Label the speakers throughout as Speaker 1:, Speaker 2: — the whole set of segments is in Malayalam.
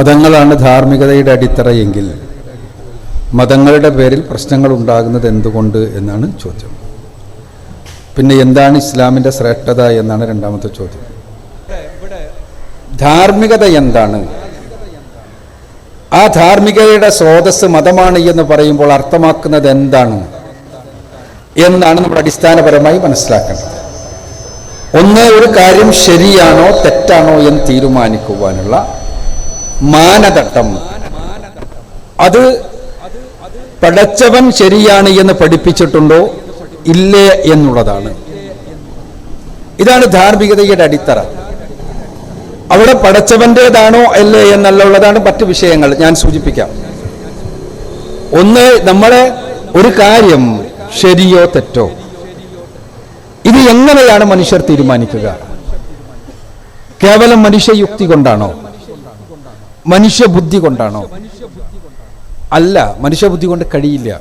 Speaker 1: മതങ്ങളാണ് ധാർമ്മികതയുടെ അടിത്തറയെങ്കിൽ മതങ്ങളുടെ പേരിൽ പ്രശ്നങ്ങൾ ഉണ്ടാകുന്നത് എന്തുകൊണ്ട് എന്നാണ് ചോദ്യം. പിന്നെ എന്താണ് ഇസ്ലാമിന്റെ ശ്രേഷ്ഠത എന്നാണ് രണ്ടാമത്തെ ചോദ്യം. ധാർമ്മികത എന്താണ്? ആ ധാർമ്മികതയുടെ സ്രോതസ് മതമാണ് എന്ന് പറയുമ്പോൾ അർത്ഥമാക്കുന്നത് എന്താണ് എന്നാണ് നമ്മൾ അടിസ്ഥാനപരമായി മനസ്സിലാക്കേണ്ടത്. ഒന്ന് ഒരു കാര്യം ശരിയാണോ തെറ്റാണോ എന്ന് തീരുമാനിക്കുവാനുള്ള മാനദണ്ഡം. അത് പടച്ചവൻ ശരിയാണ് എന്ന് പഠിപ്പിച്ചിട്ടുണ്ടോ? ഇല്ലേ എന്നുള്ളതാണ്. ഇതാണ് ധാർമ്മികതയുടെ അടിത്തറ. അവിടെ പടച്ചവന്റേതാണോ അല്ലേ എന്നുള്ളതാണ് മറ്റു വിഷയങ്ങൾ. ഞാൻ സൂചിപ്പിക്കാം. ഒന്ന് നമ്മളെ ഒരു കാര്യം ശരിയോ തെറ്റോ? ഇത് എങ്ങനെയാണ് മനുഷ്യർ തീരുമാനിക്കുക? കേവലം മനുഷ്യയുക്തി കൊണ്ടാണോ? മനുഷ്യബുദ്ധി കൊണ്ടാണോ? അല്ല മനുഷ്യബുദ്ധി കൊണ്ട് കഴിയില്ല.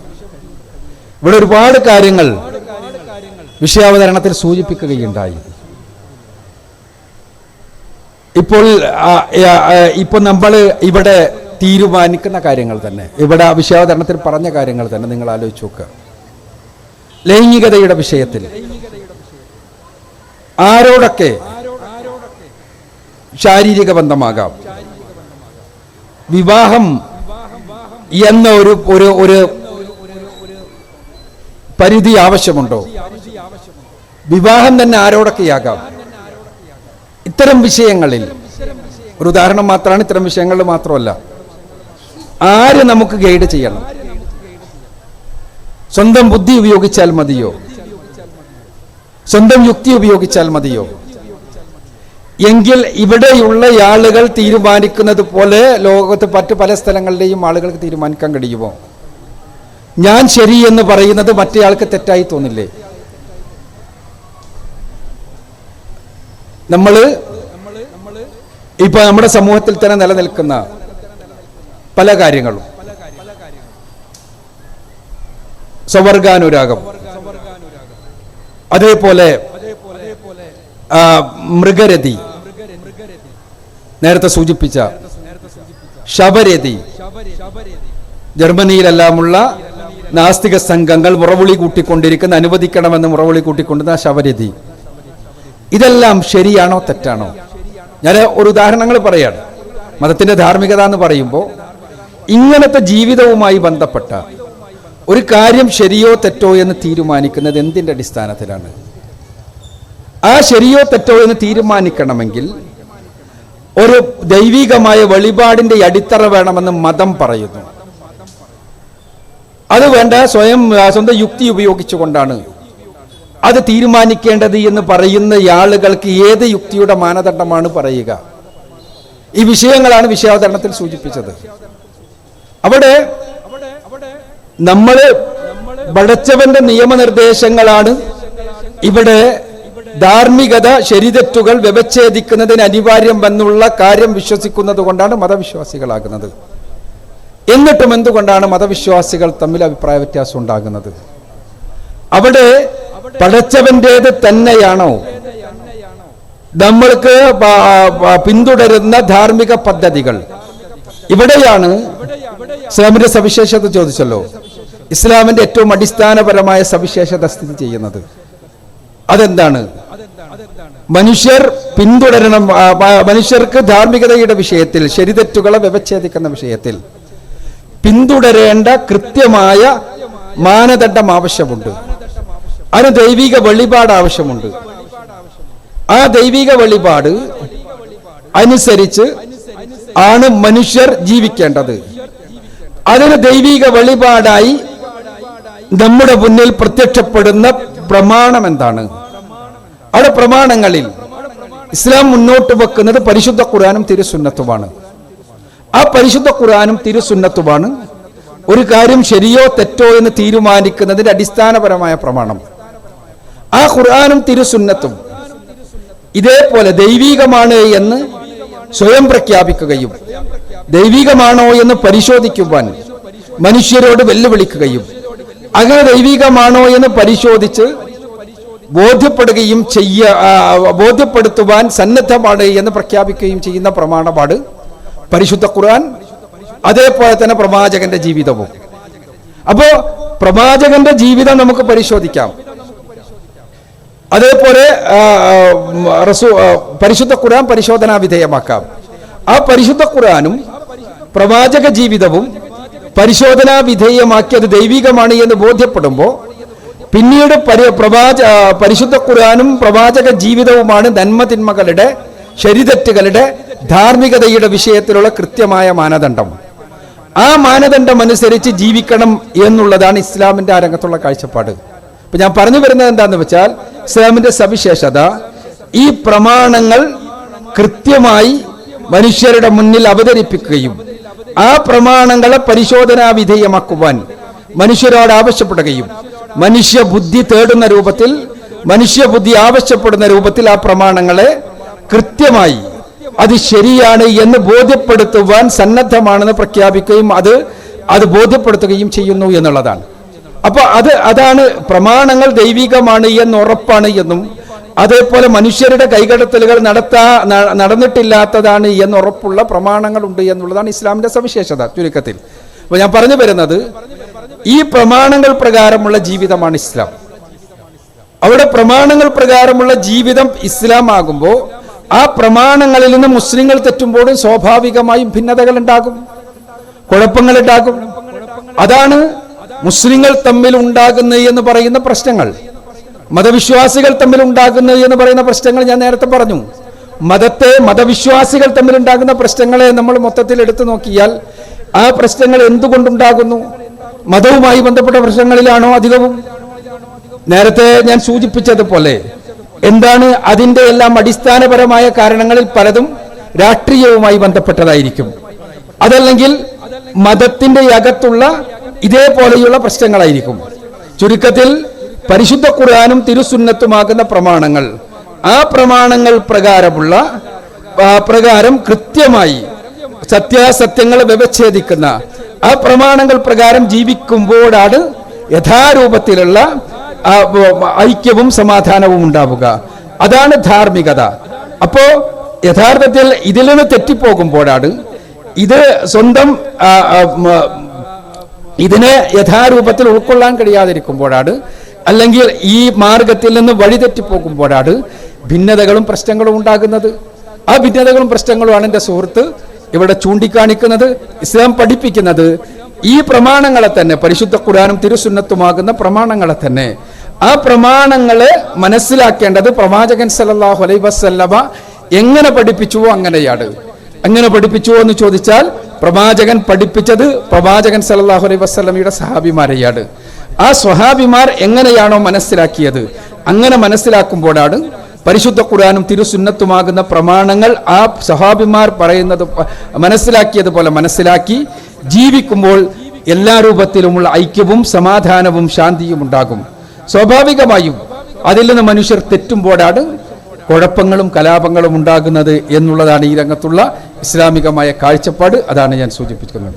Speaker 1: ഇവിടെ ഒരുപാട് കാര്യങ്ങൾ വിഷയാവതരണത്തിൽ സൂചിപ്പിക്കുകയുണ്ടായി. ഇപ്പോൾ ഇപ്പൊ നമ്മൾ ഇവിടെ തീരുമാനിക്കുന്ന കാര്യങ്ങൾ തന്നെ ഇവിടെ വിഷയാവതരണത്തിൽ പറഞ്ഞ കാര്യങ്ങൾ തന്നെ നിങ്ങൾ ആലോചിച്ച് നോക്കുക. ലൈംഗികതയുടെ വിഷയത്തിൽ ആരോടൊക്കെ ശാരീരിക ബന്ധമാകാം? വിവാഹം എന്ന ഒരു ഒരു ഒരു പരിധി ആവശ്യമുണ്ടോ? വിവാഹം തന്നെ ആരോടൊക്കെയാകാം ഇത്തരം വിഷയങ്ങളിൽ. ഒരു ഉദാഹരണം മാത്രമാണ് ഇത്തരം വിഷയങ്ങളിൽ മാത്രമല്ല. ആര് നമുക്ക് ഗൈഡ് ചെയ്യണം? സ്വന്തം ബുദ്ധി ഉപയോഗിച്ചാൽ മതിയോ? സ്വന്തം യുക്തി ഉപയോഗിച്ചാൽ മതിയോ? എങ്കിൽ ഇവിടെയുള്ള ആളുകൾ തീരുമാനിക്കുന്നത് പോലെ ലോകത്ത് മറ്റ് പല സ്ഥലങ്ങളിലെയും ആളുകൾക്ക് തീരുമാനിക്കാൻ കഴിയുമോ? ഞാൻ ശരി എന്ന് പറയുന്നത് മറ്റേയാൾക്ക് തെറ്റായി തോന്നില്ലേ? നമ്മൾ ഇപ്പൊ നമ്മുടെ സമൂഹത്തിൽ തന്നെ നിലനിൽക്കുന്ന പല കാര്യങ്ങളും. സ്വവർഗാനുരാഗം. അതേപോലെ മൃഗരതി. നേരത്തെ സൂചിപ്പിച്ച ശബരതി. ജർമ്മനിയിലെല്ലാമുള്ള നാസ്തിക സംഘങ്ങൾ മുറവിളി കൂട്ടിക്കൊണ്ടിരിക്കുന്ന അനുവദിക്കണമെന്ന് മുറവിളി കൂട്ടിക്കൊണ്ടിരുന്ന ശബരതി. ഇതെല്ലാം ശരിയാണോ തെറ്റാണോ? ഞാൻ ഒരു ഉദാഹരണങ്ങൾ പറയാണ്. മതത്തിന്റെ ധാർമ്മികത എന്ന് പറയുമ്പോൾ ഇങ്ങനത്തെ ജീവിതവുമായി ബന്ധപ്പെട്ട ഒരു കാര്യം ശരിയോ തെറ്റോ എന്ന് തീരുമാനിക്കുന്നത് എന്തിന്റെ അടിസ്ഥാനത്തിലാണ്? ആ ശരിയോ തെറ്റോ എന്ന് തീരുമാനിക്കണമെങ്കിൽ ഒരു ദൈവികമായ വെളിപാടിന്റെ അടിത്തറ വേണമെന്ന് മതം പറയുന്നു. അത് വേണ്ട സ്വയം സ്വന്തം യുക്തി ഉപയോഗിച്ചുകൊണ്ടാണ്. അത് തീരുമാനിക്കേണ്ടത് എന്ന് പറയുന്ന ആളുകൾക്ക് ഏത് യുക്തിയുടെ മാനദണ്ഡമാണ് പറയുക? ഈ വിഷയങ്ങളാണ് വിഷയാവതരണത്തിൽ സൂചിപ്പിച്ചത്. അവിടെ നമ്മൾ പടച്ചവന്റെ നിയമനിർദ്ദേശങ്ങളാണ് ഇവിടെ ധാർമ്മികത ശരിതെറ്റുകൾ വ്യവച്ഛേദിക്കുന്നതിന് അനിവാര്യം എന്നുള്ള കാര്യം വിശ്വസിക്കുന്നത് കൊണ്ടാണ് മതവിശ്വാസികളാകുന്നത്. എന്നിട്ടും എന്തുകൊണ്ടാണ് മതവിശ്വാസികൾ തമ്മിൽ അഭിപ്രായ വ്യത്യാസം ഉണ്ടാകുന്നത്? അവിടെ പടച്ചവന്റേത് തന്നെയാണോ? നമ്മൾക്ക് പിന്തുടരുന്ന ധാർമ്മിക പദ്ധതികൾ. ഇവിടെയാണ് ഇസ്ലാമിന്റെ സവിശേഷത ചോദിച്ചല്ലോ. ഇസ്ലാമിന്റെ ഏറ്റവും അടിസ്ഥാനപരമായ സവിശേഷത സ്ഥിതി ചെയ്യുന്നത്. അതെന്താണ്? മനുഷ്യർ പിന്തുടരണം മനുഷ്യർക്ക് ധാർമ്മികതയുടെ വിഷയത്തിൽ ശരിതെറ്റുകളെ വ്യവച്ഛേദിക്കുന്ന വിഷയത്തിൽ പിന്തുടരേണ്ട കൃത്യമായ മാനദണ്ഡം ആവശ്യമുണ്ട്. അതിന് ദൈവിക വെളിപാട് ആവശ്യമുണ്ട്. ആ ദൈവിക വെളിപാട് അനുസരിച്ച് ആണ് മനുഷ്യർ ജീവിക്കേണ്ടത്. അതിന് ദൈവിക വെളിപാടായി നമ്മുടെ മുന്നിൽ പ്രത്യക്ഷപ്പെടുന്ന പ്രമാണം എന്താണ്? അവിടെ പ്രമാണങ്ങളിൽ ഇസ്ലാം മുന്നോട്ട് വെക്കുന്നത് പരിശുദ്ധ ഖുർആാനും തിരുസുന്നത്തുമാണ്. ആ പരിശുദ്ധ ഖുർആാനും തിരുസുന്നത്തുമാണ് ഒരു കാര്യം ശരിയോ തെറ്റോ എന്ന് തീരുമാനിക്കുന്നതിന്റെ അടിസ്ഥാനപരമായ പ്രമാണം. ആ ഖുർആാനും തിരുസുന്നത്തും ഇതേപോലെ ദൈവീകമാണ് എന്ന് സ്വയം പ്രഖ്യാപിക്കുകയും ദൈവികമാണോ എന്ന് പരിശോധിക്കുവാൻ മനുഷ്യരോട് വെല്ലുവിളിക്കുകയും അങ്ങനെ ദൈവികമാണോ എന്ന് പരിശോധിച്ച് ബോധ്യപ്പെടുകയും ചെയ്യ ബോധ്യപ്പെടുത്തുവാൻ സന്നദ്ധമാണ് എന്ന് പ്രഖ്യാപിക്കുകയും ചെയ്യുന്ന പ്രമാണപാട് പരിശുദ്ധ ഖുർആൻ അതേപോലെ തന്നെ പ്രവാചകന്റെ ജീവിതവും. അപ്പോ പ്രവാചകന്റെ ജീവിതം നമുക്ക് പരിശോധിക്കാം. അതേപോലെ പരിശുദ്ധ ഖുർആൻ പരിശോധനാ വിധേയമാക്കാം. ആ പരിശുദ്ധ ഖുർആനും പ്രവാചക ജീവിതവും പരിശോധനാ വിധേയമാക്കി അത് ദൈവികമാണ് എന്ന് ബോധ്യപ്പെടുമ്പോൾ പിന്നീട് പരി പ്രവാച പരിശുദ്ധ ഖുർആാനും പ്രവാചക ജീവിതവുമാണ് നന്മതിന്മകളുടെ ശരിതെറ്റുകളുടെ ധാർമ്മികതയുടെ വിഷയത്തിലുള്ള കൃത്യമായ മാനദണ്ഡം. ആ മാനദണ്ഡം അനുസരിച്ച് ജീവിക്കണം എന്നുള്ളതാണ് ഇസ്ലാമിന്റെ ആ രംഗത്തുള്ള കാഴ്ചപ്പാട്. ഇപ്പം ഞാൻ പറഞ്ഞു വരുന്നത് എന്താന്ന് വെച്ചാൽ ഇസ്ലാമിന്റെ സവിശേഷത ഈ പ്രമാണങ്ങൾ കൃത്യമായി മനുഷ്യരുടെ മുന്നിൽ അവതരിപ്പിക്കുകയും ആ പ്രമാണങ്ങളെ പരിശോധനാ വിധേയമാക്കുവാൻ മനുഷ്യരോട് ആവശ്യപ്പെടുകയും മനുഷ്യ ബുദ്ധി തേടുന്ന രൂപത്തിൽ മനുഷ്യബുദ്ധി ആവശ്യപ്പെടുന്ന രൂപത്തിൽ ആ പ്രമാണങ്ങളെ കൃത്യമായി അത് ശരിയാണ് എന്ന് ബോധ്യപ്പെടുത്തുവാൻ സന്നദ്ധമാണെന്ന് പ്രഖ്യാപിക്കുകയും അത് അത് ബോധ്യപ്പെടുത്തുകയും ചെയ്യുന്നു എന്നുള്ളതാണ്. അപ്പോൾ അത് അതാണ് പ്രമാണങ്ങൾ ദൈവികമാണ് എന്ന് ഉറപ്പാണ് എന്നും അതേപോലെ മനുഷ്യരുടെ കൈകടത്തലുകൾ നടത്താ നടന്നിട്ടില്ലാത്തതാണ് എന്ന് ഉറപ്പുള്ള പ്രമാണങ്ങളുണ്ട് എന്നുള്ളതാണ് ഇസ്ലാമിന്റെ സവിശേഷത ചുരുക്കത്തിൽ. അപ്പൊ ഞാൻ പറഞ്ഞു വരുന്നത് ഈ പ്രമാണങ്ങൾ പ്രകാരമുള്ള ജീവിതമാണ് ഇസ്ലാം. അവിടെ പ്രമാണങ്ങൾ പ്രകാരമുള്ള ജീവിതം ഇസ്ലാം ആകുമ്പോൾ ആ പ്രമാണങ്ങളിൽ നിന്ന് മുസ്ലിങ്ങൾ തെറ്റുമ്പോഴും സ്വാഭാവികമായും ഭിന്നതകൾ ഉണ്ടാകും കുഴപ്പങ്ങൾ ഉണ്ടാകും. അതാണ് മുസ്ലിങ്ങൾ തമ്മിൽ ഉണ്ടാകുന്ന എന്ന് പറയുന്ന പ്രശ്നങ്ങൾ. മതവിശ്വാസികൾ തമ്മിൽ ഉണ്ടാകുന്ന എന്ന് പറയുന്ന പ്രശ്നങ്ങൾ ഞാൻ നേരത്തെ പറഞ്ഞു. മതത്തെ മതവിശ്വാസികൾ തമ്മിൽ ഉണ്ടാകുന്ന പ്രശ്നങ്ങളെ നമ്മൾ മൊത്തത്തിൽ എടുത്തു നോക്കിയാൽ ആ പ്രശ്നങ്ങൾ എന്തുകൊണ്ടുണ്ടാകുന്നു? മതവുമായി ബന്ധപ്പെട്ട പ്രശ്നങ്ങളിലാണോ അധികവും? നേരത്തെ ഞാൻ സൂചിപ്പിച്ചതുപോലെ എന്താണ് അതിന്റെ എല്ലാം അടിസ്ഥാനപരമായ കാരണങ്ങളിൽ പലതും രാഷ്ട്രീയവുമായി ബന്ധപ്പെട്ടതായിരിക്കും. അതല്ലെങ്കിൽ മതത്തിന്റെ അകത്തുള്ള ഇതേപോലെയുള്ള പ്രശ്നങ്ങളായിരിക്കും. ചുരുക്കത്തിൽ പരിശുദ്ധ ഖുർആാനും തിരുസുന്നത്തുമാകുന്ന പ്രമാണങ്ങൾ. ആ പ്രമാണങ്ങൾ പ്രകാരമുള്ള പ്രകാരം കൃത്യമായി സത്യാസത്യങ്ങളെ വ്യവച്ഛേദിക്കുന്ന ആ പ്രമാണങ്ങൾ പ്രകാരം ജീവിക്കുമ്പോഴാണ് യഥാരൂപത്തിലുള്ള ഐക്യവും സമാധാനവും ഉണ്ടാവുക. അതാണ് ധാർമ്മികത. അപ്പോ യഥാർത്ഥത്തിൽ ഇതിൽ നിന്ന് തെറ്റിപ്പോകുമ്പോഴാണ് ഇത് സ്വന്തം ഇതിനെ യഥാരൂപത്തിൽ ഉൾക്കൊള്ളാൻ കഴിയാതിരിക്കുമ്പോഴാണ് അല്ലെങ്കിൽ ഈ മാർഗത്തിൽ നിന്ന് വഴിതെറ്റിപ്പോകുമ്പോഴാണ് ഭിന്നതകളും പ്രശ്നങ്ങളും ഉണ്ടാകുന്നത്. ആ ഭിന്നതകളും പ്രശ്നങ്ങളുമാണ് എന്റെ സുഹൃത്ത് ഇവിടെ ചൂണ്ടിക്കാണിക്കുന്നത് ഇസ്ലാം പഠിപ്പിക്കുന്നത് ഈ പ്രമാണങ്ങളെ തന്നെ പരിശുദ്ധ ഖുർആനും തിരുസുന്നത്തുമാകുന്ന പ്രമാണങ്ങളെ തന്നെ. ആ പ്രമാണങ്ങളെ മനസ്സിലാക്കേണ്ടത് പ്രവാചകൻ സല്ലല്ലാഹു അലൈ വസല്ലമ എങ്ങനെ പഠിപ്പിച്ചുവോ അങ്ങനെയാണ്. എങ്ങനെ പഠിപ്പിച്ചുവോ എന്ന് ചോദിച്ചാൽ പ്രവാചകൻ പഠിപ്പിച്ചത് പ്രവാചകൻ സല്ലല്ലാഹു അലൈ വസ്ലമിയുടെ സഹാബിമാരെയാണ് ആ സ്വഹാബിമാർ എങ്ങനെയാണോ മനസ്സിലാക്കിയത് അങ്ങനെ മനസ്സിലാക്കുമ്പോഴാണ് പരിശുദ്ധ ഖുർആനും തിരുസുന്നത്തുമാകുന്ന പ്രമാണങ്ങൾ ആ സഹാബിമാർ പറയുന്നത് മനസ്സിലാക്കിയതുപോലെ മനസ്സിലാക്കി ജീവിക്കുമ്പോൾ എല്ലാ രൂപത്തിലുമുള്ള ഐക്യവും സമാധാനവും ശാന്തിയും ഉണ്ടാകും. സ്വാഭാവികമായും അതിൽ നിന്ന് മനുഷ്യർ തെറ്റുമ്പോഴാണ് കുഴപ്പങ്ങളും കലാപങ്ങളും ഉണ്ടാകുന്നത് എന്നുള്ളതാണ് ഈ രംഗത്തുള്ള ഇസ്ലാമികമായ കാഴ്ചപ്പാട്. അതാണ് ഞാൻ സൂചിപ്പിക്കുന്നത്.